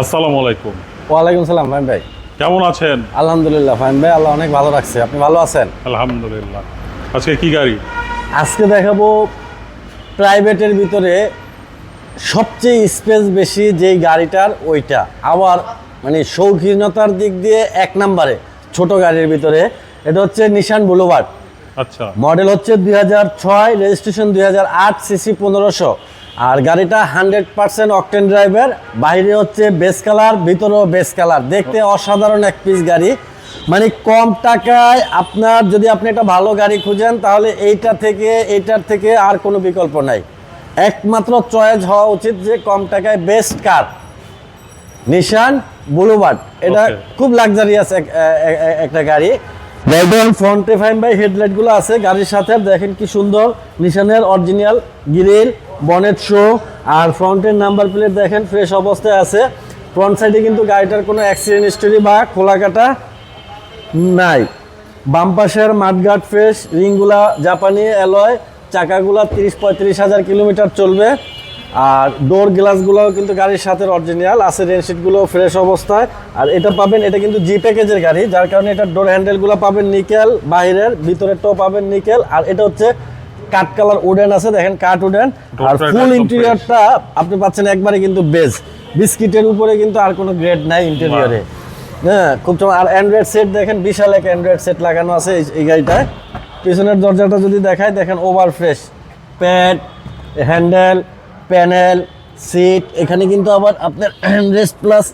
আসসালামু আলাইকুম। ওয়ালাইকুম সালাম ফাইন ভাই। কেমন আছেন? আলহামদুলিল্লাহ ফাইন ভাই আল্লাহ অনেক ভালো রাখছে। আপনি ভালো আছেন? আলহামদুলিল্লাহ। আজকে কি গাড়ি? আজকে দেখাবো প্রাইভেটের ভিতরে সবচেয়ে স্পেস বেশি যেই গাড়িটার ওইটা। আবার মানে শৌখিনতার দিক দিয়ে এক নম্বরে ছোট গাড়ির ভিতরে। এটা হচ্ছে নিশান বুলোভার্ড আচ্ছা। মডেল হচ্ছে দুই হাজার ছয় রেজিস্ট্রেশন দুই হাজার আট সিসি পনেরোশো। আর গাড়িটা হান্ড্রেড পার্সেন্ট অকটেন ড্রাইভার বাইরে হচ্ছে বেস কালার ভিতরেও বেস কালার। দেখতে অসাধারণ এক পিস গাড়ি। মানে কম টাকায় আপনার যদি আপনি একটা ভালো গাড়ি খুঁজেন তাহলে এইটা থেকে এইটার থেকে আর কোনো বিকল্প নাই। একমাত্র চয়েস হওয়া উচিত যে কম টাকায় বেস্ট কার নিশান বুলুবার্ড এটা. খুব লাক্সারিয়াস একটা গাড়ি। দেখবেন ফ্রন্টে ফাইন বাই হেডলাইটগুলো আছে গাড়ির সাথে। দেখেন কি সুন্দর নিশানের অরিজিনাল গ্রিল বনেট শো আর ফ্রন্টের নাম্বার প্লেট দেখেন ফ্রেশ অবস্থায় আছে। ফ্রন্ট সাইডে কিন্তু গাড়িটার কোনো অ্যাক্সিডেন্ট হিস্টোরি বা খোলা কাটা নাই। বাম পাশের মাঠগার্ড ফ্রেশ রিংগুলা জাপানি অ্যালয়, চাকাগুলা তিরিশ পঁয়ত্রিশ হাজার কিলোমিটার চলবে। আর ডোর গ্লাসগুলোও কিন্তু গাড়ির সাথে অরিজিনাল আছে রেনশিটগুলো ফ্রেশ অবস্থায়। আর এটা পাবেন, এটা কিন্তু জি প্যাকেজের গাড়ি, যার কারণে এটা ডোর হ্যান্ডেলগুলো পাবেন নিকেল, বাহিরের, ভিতরেরটাও পাবেন নিকেল। আর এটা হচ্ছে কাঠ কালার উডেন আছে দেখেন কাঠ উডেন। আর ফুল ইন্টেরিয়রটা আপনি পাচ্ছেন একবারে কিন্তু বেজ বিস্কিটের উপরে কিন্তু আর কোনো গ্রেড নাই ইন্টেরিয়রে হ্যাঁ খুব। আর অ্যান্ড্রয়েড সেট দেখেন বিশাল এক অ্যান্ড্রয়েড সেট লাগানো আছে এই- গাড়িটায়। পিছনের দরজাটা যদি দেখায় দেখেন over fresh pad handle panel seat এখানে কিন্তু আবার আপনার হ্যান্ডরেস্ট প্লাস।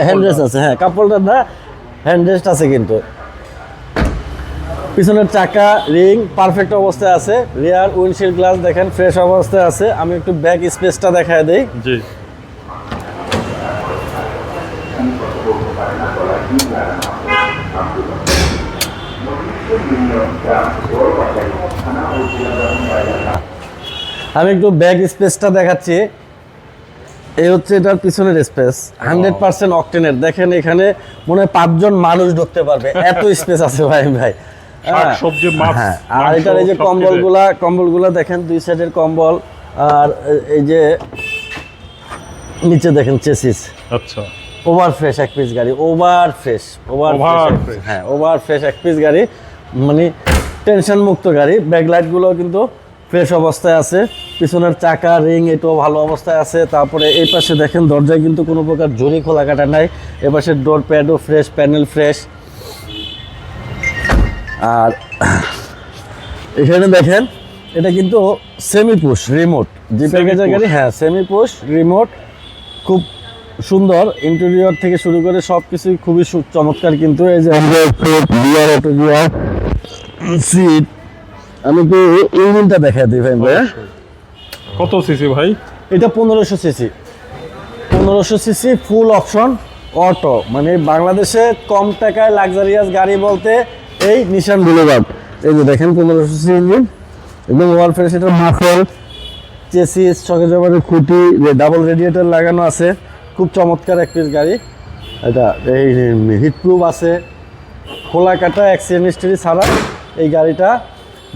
হ্যান্ডরেস্ট আছে। হ্যাঁ কাপড়টা না হ্যান্ডরেস্ট আছে কিন্তু। পিছনের চাকা রিং পারফেক্ট অবস্থায় আছে। রিয়ার উইন্ডশিল্ড গ্লাস দেখেন ফ্রেশ অবস্থায় আছে। আমি একটু ব্যাক স্পেসটা দেখায় দেই। জি। আমি একটু ব্যাক স্পেসটা দেখাচ্ছি। এই হচ্ছে এটার পিছনের স্পেস হান্ড্রেড পার্সেন্ট অকটেনের দেখেন এখানে মনে হয় পাঁচজন মানুষ ঢুকতে পারবে। এত স্পেস আছে ভাই ভাই। হ্যাঁ। মাছ, হ্যাঁ। আর এটার এই যে কম্বলগুলা কম্বলগুলা দেখেন দুই সাইডের কম্বল আর এই যে নিচে দেখেন চেসিস। আচ্ছা। ওভার ফ্রেশ এক পিস গাড়ি ওভার ফ্রেশ ওভার ফ্রেশ হ্যাঁ ওভার ফ্রেশ এক পিস গাড়ি মানে টেনশন মুক্ত গাড়ি ব্যাকলাইটগুলো কিন্তু ফ্রেশ অবস্থায় আছে। পিছনের চাকা রিং এটাও ভালো অবস্থায় আছে। তারপরে এই পাশে দেখেন দরজায় কিন্তু কোনো প্রকার জরি খোলা কাটা নাই। এ পাশে ডোর প্যাডও ফ্রেশ প্যানেল ফ্রেশ আর এখানে দেখেন এটা কিন্তু সেমি পুশ রিমোট জি প্যাকেজের গাড়ি হ্যাঁ সেমি পুশ রিমোট খুব সুন্দর। ইন্টেরিয়র থেকে শুরু করে সব কিছুই খুবই চমৎকার কিন্তু। এই যে অটো গিয়ার সিট আমি তো ইঞ্জিনটা দেখা দিই ভাই ভাই কত সিসি ভাই? এটা পনেরোশো সিসি পনেরোশো সিসি ফুল অপশন অটো মানে বাংলাদেশে কম টাকায় লাক্সারিয়াস গাড়ি বলতে এই নিশান বুলেভার্ড এই যে দেখেন পনেরোশো সিসি ইঞ্জিন একদম ওয়াল ফ্রেশ এটা মাফল চেসিস ছকে জবারের খুঁটি ডাবল রেডিয়েটার লাগানো আছে। খুব চমৎকার এক পিস গাড়ি। এটা এই হিটপ্রুফ আছে। খোলা কাটা অ্যাক্সিডেন্ট হিস্ট্রি ছাড়া এই গাড়িটা।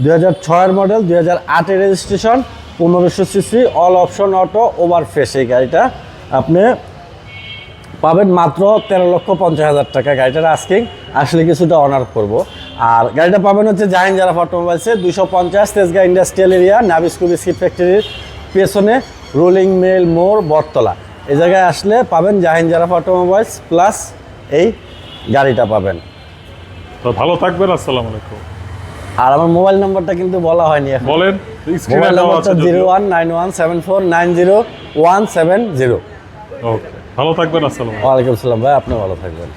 দুই হাজার ছয়ের মডেল দুই হাজার আটের রেজিস্ট্রেশন পনেরোশো CC all option auto over fresh এই গাড়িটা। আপনি পাবেন মাত্র তেরো লক্ষ পঞ্চাশ হাজার টাকা। গাড়িটার আস্কিং আসলে কিছুটা অনার করব। আর গাড়িটা পাবেন হচ্ছে জাহিন জারাফ অটোমোবাইলসে দুশো পঞ্চাশ Tejgaon industrial area Nabisco biscuit ফ্যাক্টরির পেছনে রোলিং মেল মোড় বটতলা। এই জায়গায় আসলে পাবেন জাহিন জারাফ অটোমোবাইলস প্লাস এই গাড়িটা পাবেন। তো ভালো থাকবেন আসসালামু আলাইকুম। আর আমার মোবাইল নাম্বারটা কিন্তু বলা হয়নি এখন। বলেন স্ক্রিনে মোবাইল নাম্বারটা আছে zero one nine one seven four nine zero one seven zero. Okay ভালো থাকবেন আসসালামু আলাইকুম। ওয়ালাইকুম সালাম ভাই আপনি ভালো থাকবেন।